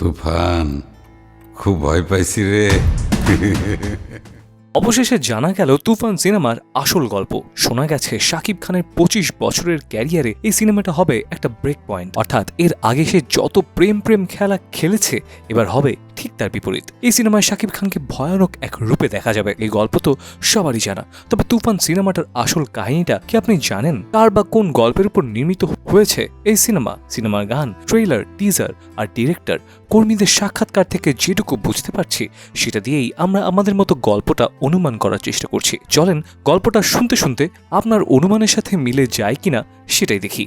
তুফান, খুব ভয় পাইছি রে। অবশেষে জানা গেল তুফান সিনেমার আসল গল্প। শোনা গেছে শাকিব খানের পঁচিশ বছরের ক্যারিয়ারে এই সিনেমাটা হবে একটা ব্রেক পয়েন্ট অর্থাৎ এর আগে সে যত প্রেম প্রেম খেলা খেলেছে, এবার হবে ঠিক তার বিপরীত। এই সিনেমায় শাকিব খানকে ভয়ানক এক রূপে দেখা যাবে। এই গল্প তো সবারই জানা। তবে তুফান সিনেমাটার আসল কাহিনীটা কি আপনি জানেন? কার বা কোন গল্পের উপর নির্মিত হয়েছে এই সিনেমা, সিনেমার গান ট্রেলার টিজার আর ডিরেক্টর কর্মীদের সাক্ষাৎকার থেকে যেটুকু বুঝতে পারছি, সেটা দিয়েই আমরা আমাদের মতো গল্পটা অনুমান করার চেষ্টা করছি। চলেন গল্পটা শুনতে শুনতে আপনার অনুমানের সাথে মিলে যায় কিনা সেটাই দেখি।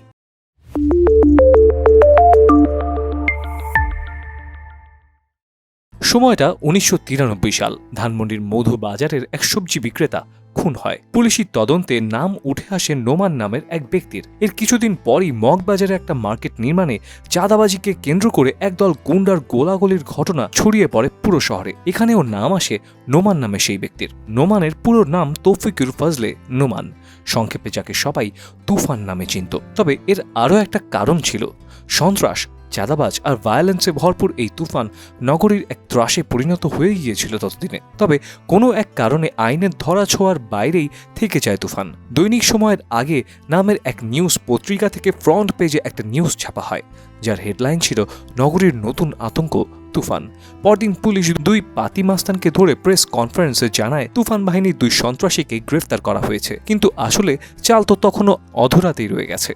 সময়টা উনিশশো তিরানব্বই সাল, ধানমন্ডির মধু বাজারের এক সবজি বিক্রেতা খুন হয়। পুলিশি তদন্তে নাম উঠে আসে নোমান নামের এক ব্যক্তির। এর কিছুদিন পরই মগবাজারে একটা মার্কেট নির্মাণে চাঁদাবাজিকে কেন্দ্র করে একদল গুন্ডার গোলাগুলির ঘটনা ছড়িয়ে পড়ে পুরো শহরে। এখানেও নাম আসে নোমান নামে সেই ব্যক্তির। নোমানের পুরো নাম তৌফিকুর ফজলে নোমান। সংক্ষেপে যাকে সবাই তুফান নামে চিনত। তবে এর আরও একটা কারণ ছিল সন্ত্রাস চাঁদাবাজ আর ভায়োলেন্সে ভরপুর এই তুফান নগরীর এক ত্রাসে পরিণত হয়ে গিয়েছিল ততদিনে। তবে কোনো এক কারণে আইনের ধরা ছোঁয়ার বাইরেই থেকে যায় তুফান। দৈনিক সময়ের আগে নামের এক নিউজ পত্রিকা থেকে ফ্রন্ট পেজে একটা নিউজ ছাপা হয়, যার হেডলাইন ছিল, নগরীর নতুন আতঙ্ক তুফান। পরদিন পুলিশ দুই পাতি মাস্তানকে ধরে প্রেস কনফারেন্সে জানায়, তুফান বাহিনীর দুই সন্ত্রাসীকে গ্রেফতার করা হয়েছে। কিন্তু আসলে চাল তো তখনও অধরাতেই রয়ে গেছে।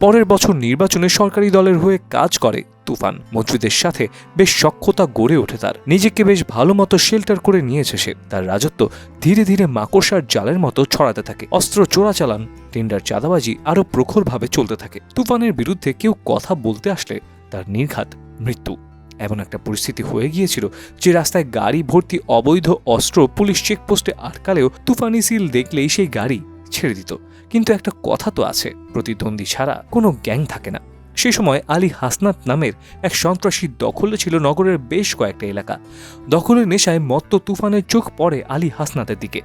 পরের বছর নির্বাচনে সরকারি দলের হয়ে কাজ করে তুফান। মন্ত্রীদের সাথে বেশ সক্ষতা গড়ে ওঠে তার। নিজেকে বেশ ভালো মতো শেল্টার করে নিয়েছে সে। তার রাজত্ব ধীরে ধীরে মাকড়সার জালের মতো ছড়াতে থাকে। অস্ত্র চোরাচালান, টেন্ডার চাঁদাবাজি আরও প্রখরভাবে চলতে থাকে। তুফানের বিরুদ্ধে কেউ কথা বলতে আসলে তার নির্ঘাত মৃত্যু। এমন একটা পরিস্থিতি হয়ে গিয়েছিল যে রাস্তায় গাড়ি ভর্তি অবৈধ অস্ত্র পুলিশ চেকপোস্টে আটকালেও তুফানি সিল দেখলেই সেই গাড়ি ছেড়ে দিত। কিন্তু একটা কথা তো আছে, প্রতিদ্বন্দ্বী ছাড়া কোনো গ্যাং থাকে না। সেই সময় আলী হাসনাত নামের এক সন্ত্রাসী দখলে ছিল নগরের বেশ কয়েকটা এলাকা। দখলের নেশায় মত্ত তুফানের চোখ পড়ে আলী হাসনাতের দিকে।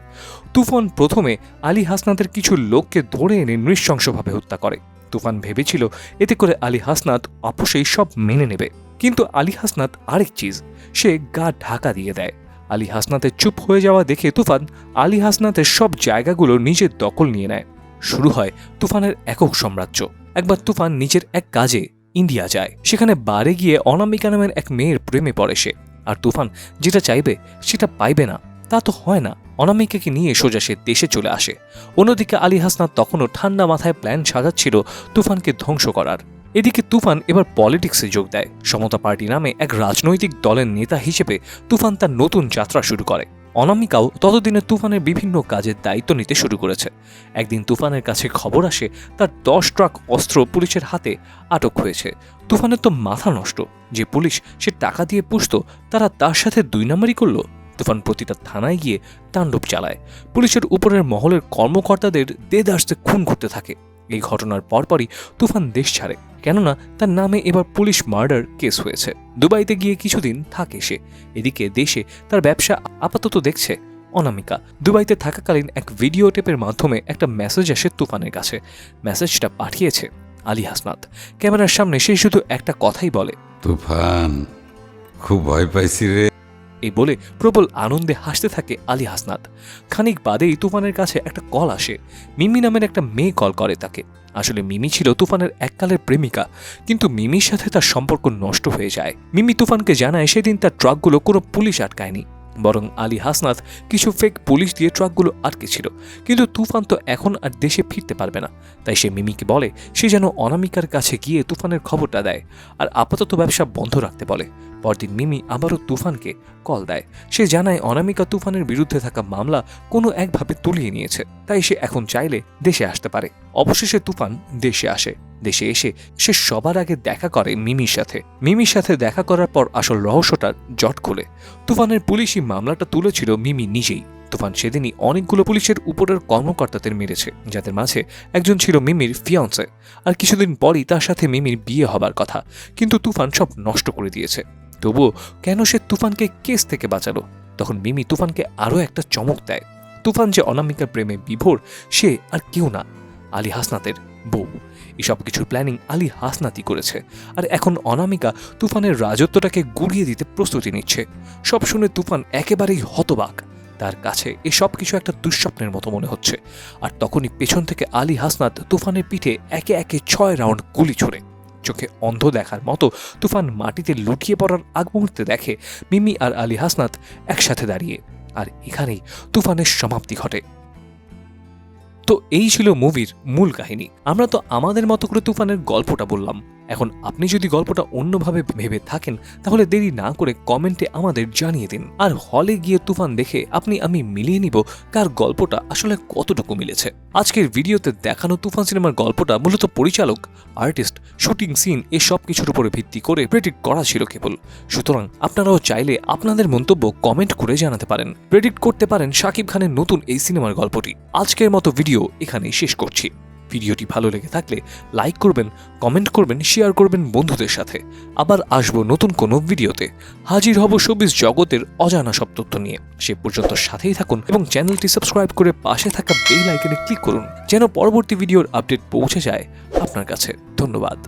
তুফান প্রথমে আলী হাসনাতের কিছু লোককে ধরে এনে নৃশংসভাবে হত্যা করে। তুফান ভেবেছিল, এতে করে আলী হাসনাত আপোষেই সব মেনে নেবে। কিন্তু আলী হাসনাত আরেক চিজ, সে গা ঢাকা দিয়ে দেয়। আলী হাসনাতের চুপ হয়ে যাওয়া দেখে তুফান আলী হাসনাতের সব জায়গাগুলো নিজের দখল নিয়ে নেয়। শুরু হয় তুফানের একক সাম্রাজ্য। একবার তুফান নিজের এক কাজে ইন্ডিয়া যায়। সেখানে বারে গিয়ে অনামিকা নামের এক মেয়ের প্রেমে পড়ে সে। আর তুফান যেটা চাইবে, সেটা পাইবে না। তা তো হয় না। অনামিকাকে নিয়ে সোজা সে দেশে চলে আসে। অন্যদিকে আলী হাসনাত তখনও ঠান্ডা মাথায় প্ল্যান সাজাচ্ছিল তুফানকে ধ্বংস করার। এদিকে তুফান এবার পলিটিক্সে যোগ দেয়। সমতা পার্টি নামে এক রাজনৈতিক দলের নেতা হিসেবে তুফান তার নতুন যাত্রা শুরু করে। অনামিকাও ততদিনে তুফানের বিভিন্ন কাজের দায়িত্ব নিতে শুরু করেছে। একদিন তুফানের কাছে খবর আসে, তার দশ ট্রাক অস্ত্র পুলিশের হাতে আটক হয়েছে। তুফানের তো মাথা নষ্ট। যে পুলিশ সে টাকা দিয়ে পুষত, তারা তার সাথে দুই নাম্বারই করল। তুফান প্রতিটা থানায় গিয়ে তাণ্ডব চালায়। পুলিশের উপরের মহলের কর্মকর্তাদের দেদার্সে খুন করতে থাকে। এই ঘটনার পরপরই তুফান দেশ ছাড়ে, কেননা তার নামে এবার পুলিশ মার্ডার কেস হয়েছে। দুবাইতে গিয়ে কিছুদিন থাকে সে। এদিকে দেশে তার ব্যবসা আপাতত দেখছে অনামিকা। দুবাইতে থাকাকালীন এক ভিডিও টেপের মাধ্যমে একটা মেসেজ আসে তুফানের কাছে। মেসেজটা পাঠিয়েছে আলী হাসনাত। ক্যামেরার সামনে সে শুধু একটা কথাই বলে, তুফান, খুব ভয় পাইছি রে। এই বলে প্রবল আনন্দে হাসতে থাকে আলী হাসনাত। খানিক বাদেই তুফানের কাছে একটা কল আসে। মিমি নামের একটা মেয়ে কল করে তাকে। আসলে মিমি ছিল তুফানের এককালের প্রেমিকা, কিন্তু মিমির সাথে তার সম্পর্ক নষ্ট হয়ে যায়। মিমি তুফানকে জানায় সেদিন তার ট্রাকগুলো কোনো পুলিশ আটকায়নি। বরং আলী হাসনাত কিছু ফেক পুলিশ দিয়ে ট্রাকগুলো আটকেছিল। কিন্তু তুফান তো এখন আর দেশে ফিরতে পারবে না। তাই সে মিমিকে বলে, সে যেন অনামিকার কাছে গিয়ে তুফানের খবরটা দেয় আর আপাতত ব্যবসা বন্ধ রাখতে বলে। পরদিন মিমি আবারও তুফানকে কল দেয়। সে জানায়, অনামিকা তুফানের বিরুদ্ধে থাকা মামলা কোনো একভাবে তুলিয়ে নিয়েছে। তাই সে এখন চাইলে দেশে আসতে পারে। অবশেষে তুফান দেশে আসে। দেশে এসে সে সবার আগে দেখা করে মিমির সাথে। মিমির সাথে দেখা করার পর আসল রহস্যটার জট খোলে। তুফানের পুলিশি মামলাটা তুলেছিল মিমি নিজেই। তুফান সেদিনই অনেকগুলো পুলিশের উপরের কর্মকর্তাদের মেরেছে, যাদের মাঝে একজন ছিল মিমির ফিয়ান্সে আর কিছুদিন পরই তার সাথে মিমির বিয়ে হবার কথা। কিন্তু তুফান সব নষ্ট করে দিয়েছে। তবুও কেন সে তুফানকে কেস থেকে বাঁচালো? তখন মিমি তুফানকে আরও একটা চমক দেয়। তুফান যে অনামিকার প্রেমে বিভোর, সে আর কেউ না। আলী হাসনাতের বউ। এসব কিছুর প্ল্যানিং আলী হাসনাতি করেছে। আর এখন অনামিকা তুফানের রাজত্বটাকে গুড়িয়ে দিতে প্রস্তুতি নিচ্ছে। সব শুনে তুফান একেবারেই হতবাক। তার কাছে এসব কিছু একটা দুঃস্বপ্নের মতো মনে হচ্ছে। আর তখনই পেছন থেকে আলী হাসনাত তুফানের পিঠে একে একে ছয় রাউন্ড গুলি ছুড়ে। চোখে অন্ধ দেখার মতো তুফান মাটিতে লুটিয়ে পড়ার আগ মুহূর্তে দেখে মিমি আর আলী হাসনাত একসাথে দাঁড়িয়ে। আর এখানেই তুফানের সমাপ্তি ঘটে। তো এই ছিল মুভির মূল কাহিনী। আমরা তো আমাদের মতো করে তুফানের গল্পটা বললাম। এখন আপনি যদি গল্পটা অন্যভাবে ভেবে থাকেন, তাহলে দেরি না করে কমেন্টে আমাদের জানিয়ে দিন। আর হলে গিয়ে তুফান দেখে আপনি আমি মিলিয়ে নিব কার গল্পটা আসলে কতটুকু মিলেছে। আজকের ভিডিওতে দেখানো তুফান সিনেমার গল্পটা মূলত পরিচালক, আর্টিস্ট, শুটিং সিন এসব কিছুর উপরে ভিত্তি করে প্রেডিক্ট করা ছিল কেবল। সুতরাং আপনারাও চাইলে আপনাদের মন্তব্য কমেন্ট করে জানাতে পারেন। প্রেডিক্ট করতে পারেন শাকিব খানের নতুন এই সিনেমার গল্পটি। আজকের মতো ভিডিও এখানেই শেষ করছি। ভিডিওটি ভালো লেগে থাকলে লাইক করবেন, কমেন্ট করবেন, শেয়ার করবেন বন্ধুদের সাথে। আবার আসব নতুন কোনো ভিডিওতে। হাজির হব সবিজ জগতের অজানা সব তথ্য নিয়ে। সে পর্যন্ত সাথেই থাকুন এবং চ্যানেলটি সাবস্ক্রাইব করে পাশে থাকা বেল আইকনে ক্লিক করুন, যেন পরবর্তী ভিডিওর আপডেট পৌঁছে যায় আপনার কাছে। ধন্যবাদ।